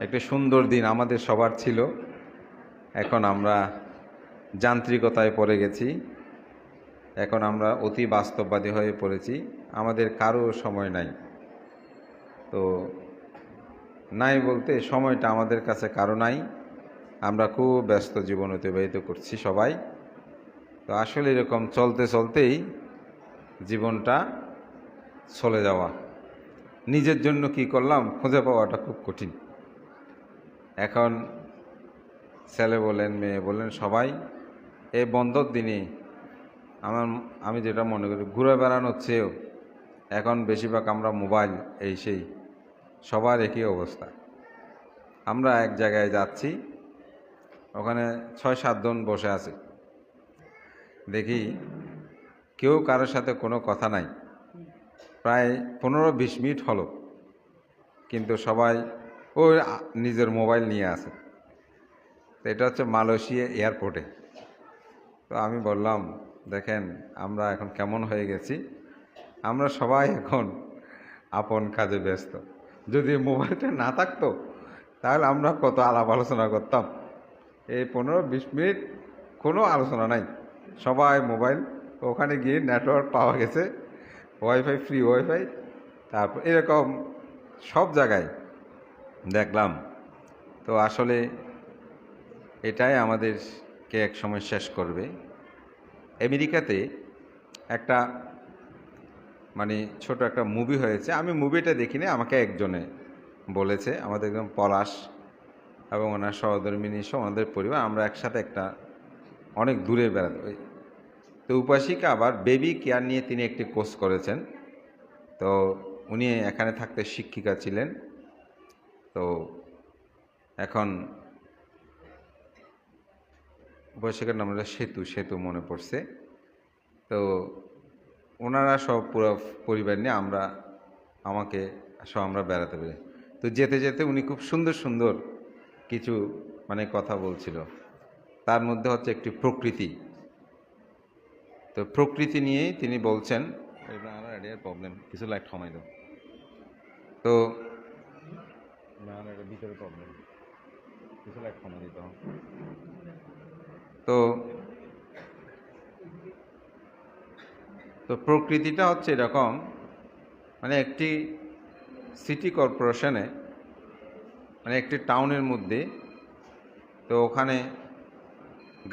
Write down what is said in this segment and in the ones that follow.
একটা সুন্দর দিন আমাদের সবার ছিল। এখন আমরা যান্ত্রিকতায় পড়ে গেছি। এখন আমরা অতি বাস্তববাদী হয়ে পড়েছি। আমাদের কারও সময় নাই। তো নাই বলতে সময়টা আমাদের কাছে কারও নাই। আমরা খুব ব্যস্ত জীবন অতিবাহিত করছি সবাই। তো আসলে এরকম চলতে চলতেই জীবনটা চলে যাওয়া। নিজের জন্য কি করলাম, খুঁজে পাওয়াটা খুব কঠিন। এখন ছেলে বলেন, মেয়ে বলেন, সবাই এই বন্ধর দিনে আমার, আমি যেটা মনে করি, ঘুরে বেড়ানোর চেয়েও এখন বেশিরভাগ আমরা মোবাইল এই সেই, সবার একই অবস্থা। আমরা এক জায়গায় যাচ্ছি, ওখানে ছয় সাতজন বসে আছে। দেখি কেউ কারোর সাথে কোনো কথা নাই। প্রায় পনেরো, বিশ মিনিট হলো, কিন্তু সবাই আ- নিজের মোবাইল নিয়ে আসে তো এটা হচ্ছে মালয়েশিয়া এয়ারপোর্টে। তো আমি বললাম, দেখেন, আমরা এখন কেমন হয়ে গেছি। আমরা সবাই এখন আপন কাজে ব্যস্ত। যদি মোবাইলটা না থাকতো, তাহলে আমরা কত আলাপ আলোচনা করতাম। এই পনেরো বিশ মিনিট কোনো আলোচনা নাই। সবাই মোবাইল, ওখানে গিয়ে নেটওয়ার্ক পাওয়া গেছে। ওয়াইফাই ফ্রি ওয়াইফাই তারপর এরকম সব জায়গায় দেখলাম। তো আসলে এটাই আমাদেরকে এক সময় শেষ করবে। আমেরিকাতে একটা মানে ছোট একটা মুভি হয়েছে। আমি মুভিটা দেখিনি, আমাকে একজনে বলেছে, আমাদের একদম পলাশ এবং ওনার সহধর্মিনী সহ ওনাদের পরিবার, আমরা একসাথে একটা অনেক দূরে বেড়াতে তো উপাসিকা আবার বেবি কেয়ার নিয়ে তিনি একটি কোর্স করেছেন। তো উনি এখানে থাকতে শিক্ষিকা ছিলেন। তো এখন উপাসিকার নাম সেতু সেতু মনে পড়ছে। তো ওনারা সব পুরো পরিবার নিয়ে আমরা আমাকে সব আমরা বেড়াতে পারি তো যেতে যেতে উনি খুব সুন্দর সুন্দর কিছু মানে কথা বলছিল। তার মধ্যে হচ্ছে একটি প্রকৃতি। তো প্রকৃতি নিয়েই তিনি বলছেন প্রবলেম কিছু লাইট সময় তো ভিতরে প্রবলেম দিতে। তো তো প্রকৃতিটা হচ্ছে এরকম মানে একটি সিটি কর্পোরেশনে মানে একটি টাউনের মধ্যে, তো ওখানে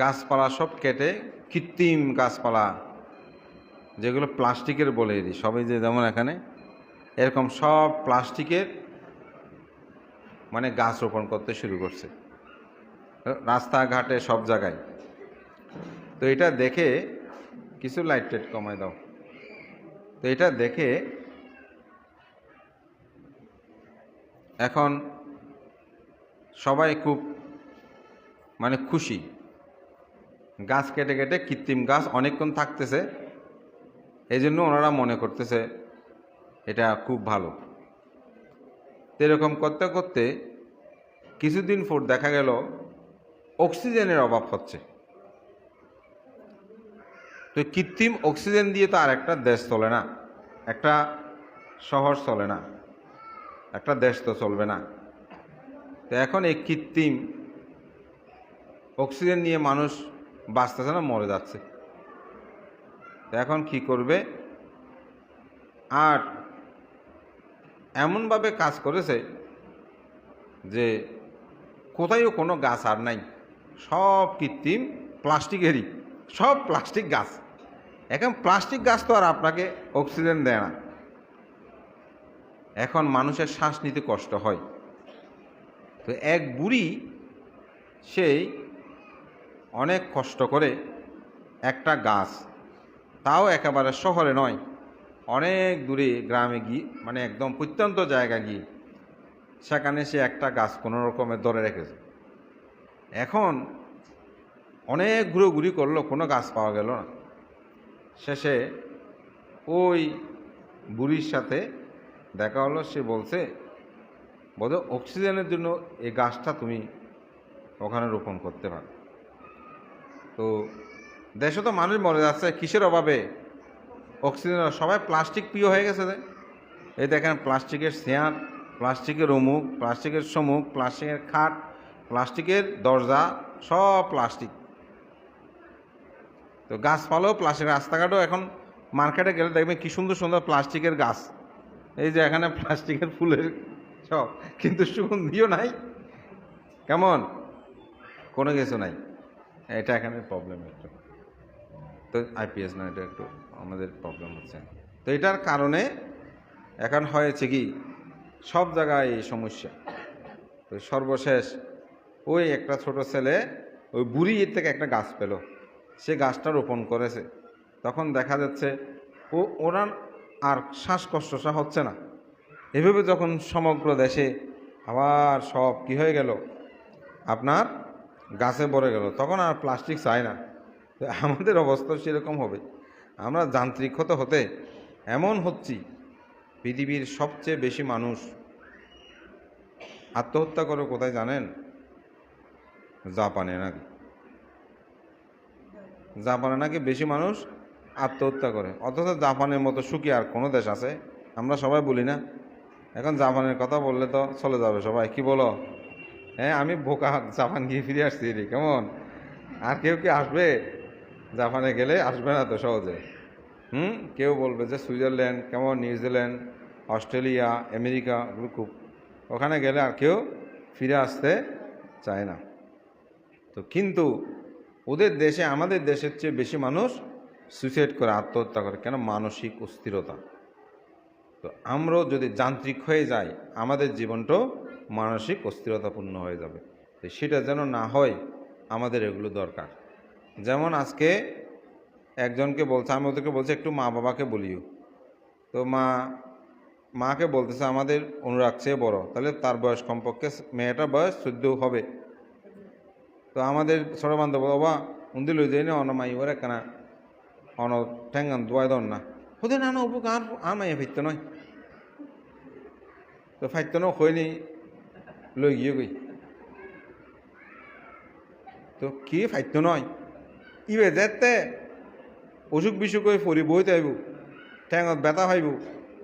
গাছপালা সব কেটে কৃত্রিম গাছপালা, যেগুলো প্লাস্টিকের বলে দিই, সবই যে যেমন এখানে, এরকম সব প্লাস্টিকের মানে গাছ রোপণ করতে শুরু করছে। রাস্তাঘাটে সব জায়গায়। তো এটা দেখে কিছু লাইট টাইট কমায় দাও। তো এটা দেখে এখন সবাই খুব মানে খুশি। গাছ কেটে কেটে কৃত্রিম গাছ অনেকক্ষণ থাকতেছে। এই জন্য ওনারা মনে করতেছে এটা খুব ভালো। এরকম করতে করতে কিছুদিন পর দেখা গেল অক্সিজেনের অভাব হচ্ছে। তো কৃত্রিম অক্সিজেন দিয়ে তো আর একটা দেশ চলে না, একটা শহর চলে না, একটা দেশ তো চলবে না। তো এখন এই কৃত্রিম অক্সিজেন নিয়ে মানুষ বাঁচতেছে না, মরে যাচ্ছে। তো এখন কি করবে? আর এমনভাবে কাজ করেছে যে কোথায়ও কোনো গাছ আর নাই। সব কৃত্রিম, প্লাস্টিকেরই, সব প্লাস্টিক গাছ। এখন প্লাস্টিক গাছ তো আর আপনাকে অক্সিজেন দেয় না। এখন মানুষের শ্বাস নিতে কষ্ট হয়। তো এক বুড়ি সেই অনেক কষ্ট করে একটা গাছ, তাও একেবারে শহরে নয় অনেক দূরে গ্রামে গিয়ে মানে একদম প্রত্যন্ত জায়গা গিয়ে, সেখানে সে একটা গাছ কোনো রকমের ধরে রেখেছে। এখন অনেক ঘুরোঘুরি করল, কোনো গাছ পাওয়া গেল না। শেষে ওই বুড়ির সাথে দেখা হলো, সে বলছে বোধ অক্সিজেনের জন্য এই গাছটা তুমি ওখানে রোপণ করতে পারো। তো দেশে তো মানুষ মরে যাচ্ছে, কিসের অভাবে? অক্সিজেন সবাই প্লাস্টিক প্রিয় হয়ে গেছে। এই দেখেন, প্লাস্টিকের চেয়ার প্লাস্টিকের অমুক, প্লাস্টিকের সমুক প্লাস্টিকের খাট, প্লাস্টিকের দরজা, সব প্লাস্টিক। তো গাছপালাও প্লাস্টিক রাস্তাঘাটও এখন মার্কেটে গেলে দেখবেন কী সুন্দর সুন্দর প্লাস্টিকের গাছ। এই যে এখানে প্লাস্টিকের ফুলের সব, কিন্তু সুগন্ধিও নাই। কেমন? কোনো কিছু নাই। এটা এখানে প্রবলেম একটু তো আইপিএস না, এটা একটু আমাদের প্রবলেম হচ্ছে। তো এটার কারণে এখন হয়েছে কি, সব জায়গায় এই সমস্যা। তো সর্বশেষ, ওই একটা ছোট ছেলে, ওই বুড়ি এর থেকে একটা গাছ পেল। সে গাছটা রোপণ করেছে। তখন দেখা যাচ্ছে, ও ওনার আর শ্বাসকষ্টটা হচ্ছে না। এভাবে যখন সমগ্র দেশে আবার সব কি হয়ে গেল, আপনার গাছে ভরে গেল। তখন আর প্লাস্টিক চায় না। আমাদের অবস্থা সেরকম হবে। আমরা যান্ত্রিক হতে হতে এমন হচ্ছি, পৃথিবীর সবচেয়ে বেশি মানুষ আত্মহত্যা করে কোথায় জানেন? জাপানে নাকি? জাপানে নাকি বেশি মানুষ আত্মহত্যা করে। অথচ জাপানের মতো সুখী আর কোনো দেশ আছে? আমরা সবাই বলি না। এখন জাপানের কথা বললে তো চলে যাবে সবাই। কি বলো? হ্যাঁ আমি বোকা, জাপান গিয়ে ফিরে আসছি রে কেমন? আর কেউ কি আসবে? জাপানে গেলে আসবে না তো সহজে। হুম? কেউ বলবে যে সুইজারল্যান্ড, কেমন? নিউজিল্যান্ড, অস্ট্রেলিয়া, আমেরিকা ওগুলো খুব। ওখানে গেলে আর কেউ ফিরে আসতে চায় না। তো কিন্তু ওদের দেশে, আমাদের দেশের চেয়ে বেশি মানুষ সুইসাইড করে, আত্মহত্যা করে। কেন? মানসিক অস্থিরতা। তো আমরাও যদি যান্ত্রিক হয়ে যাই, আমাদের জীবনটাও মানসিক অস্থিরতাপূর্ণ হয়ে যাবে। তো সেটা যেন না হয়, আমাদের এগুলো দরকার। যেমন আজকে একজনকে বলছে, আমি ওদেরকে বলছি, একটু মা বাবাকে বলিও। তো মা, মাকে বলতেছে, আমাদের অনুরাগ চেয়ে বড়, তাহলে তার বয়স কমপক্ষে মেয়েটার বয়স চোদ্দ হবে। তো আমাদের ছোটো বান্ধব বাবা, উন্দি লই যাই না অন মাই ওরে কেনা অন ঠেঙ্গান দোয়াই দন না। ওদের না না উপক আর মাইয়া ফাইতে নয়। তো ফাইতে ন হয়নি লই গিয়ে গই তো কি ফাইতে নয়? ইবে যেতে অসুখ বিসুখ হয়ে ফরি বইতে আইব ঠ্যাঙত ব্যথা হইব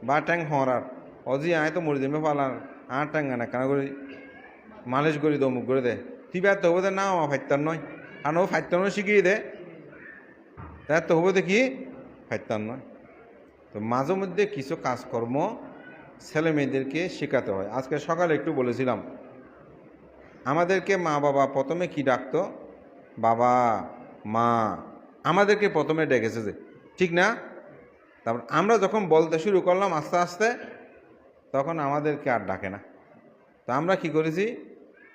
বা ট্যাং হরার অজি আয় তো মরে যাবে পালার আর ট্যাং না কেন করে মালিশ করি দমুক করে দে। তুই ব্যর্থ হব দে না আমার ফাইতার নয়। আর ও ফাইতার নয় শিখিয়ে দে। তো হব দেখি ফাইতার নয়। তো মাঝে মধ্যে কিছু কাজকর্ম ছেলে মেয়েদেরকে শেখাতে হয়। আজকে সকালে একটু বলেছিলাম। আমাদেরকে মা বাবা প্রথমে কি ডাকতো? বাবা মা, আমাদেরকে প্রথমে ডেকেছে যে, ঠিক না? তারপর আমরা যখন বলতে শুরু করলাম আস্তে আস্তে, তখন আমাদেরকে আর ডাকে না। তো আমরা কি করেছি?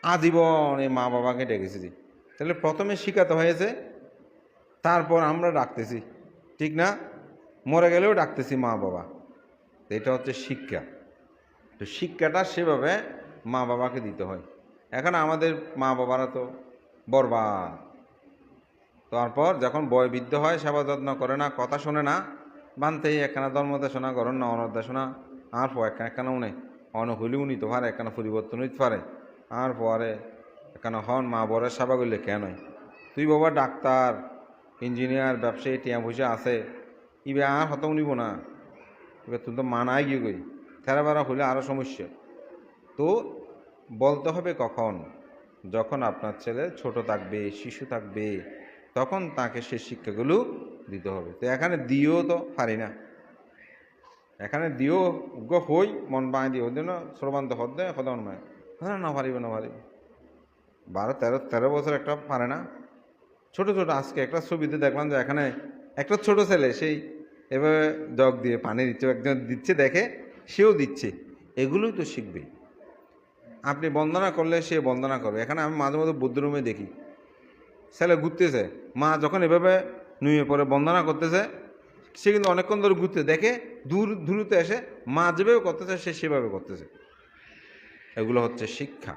আজীবন এই মা বাবাকে ডেকেছি তাহলে প্রথমে শিখাতে হয়েছে, তারপর আমরা ডাকতেছি, ঠিক না? মরে গেলেও ডাকতেছি মা বাবা। এটা হচ্ছে শিক্ষা। তো শিক্ষাটা সেভাবে মা বাবাকে দিতে হয়। এখন আমাদের মা বাবারা তো বরবাদ। তারপর যখন বয়বৃদ্ধ হয়, সেবা যত্ন করে না, কথা শোনে না, বানতেই একখানা ধর্ম ধর্মদেশনা করেন না অনদেশনা আর পর একখানা একখানা উনি, অন হইলে উনি তো পারে, একখানা পরিবর্তন হইতে পারে, আর পরে একখানা হন, মা বরের সেবা করলে কেন? তুই বাবা ডাক্তার, ইঞ্জিনিয়ার, ব্যবসায়ী, টিয়া পয়সা আছে, ইবে আর হত উনিব না, এবার তুই তো মানাই গিয়ে গই থেরা বেড়া হলে আরও সমস্যা। তো বলতে হবে কখন? যখন আপনার ছেলে ছোট থাকবে, শিশু থাকবে তখন তাকে সে শিক্ষাগুলো দিতে হবে। তো এখানে দিয়েও তো পারি না। এখানে দিও উগ্র হই, মন বাঁই দিও। দিন শ্রবান্ত হদ দেয় সদন মায় হ্যাঁ। না পারিব না পারিব। বারো, তেরো তেরো বছর একটা পারে না। ছোট ছোট, আজকে একটা ছবিতে দেখলাম যে এখানে একটা ছোট ছেলে, সেই এভাবে জগ দিয়ে পানি দিচ্ছে, একজন দিচ্ছে, দেখে সেও দিচ্ছে। এগুলোই তো শিখবে। আপনি বন্দনা করলে সে বন্দনা করবে। এখানে আমি মাঝে মাঝে বুদ্ধ রুমে দেখি। ছেলে ঘুরতেছে, মা যখন এভাবে নুয়ে পরে বন্দনা করতেছে, সে কিন্তু অনেকক্ষণ ধরে ঘুরতে দেখে দূর দূরতে এসে মা যেভাবে করতেছে, সে সেভাবে করতেছে। এগুলো হচ্ছে শিক্ষা।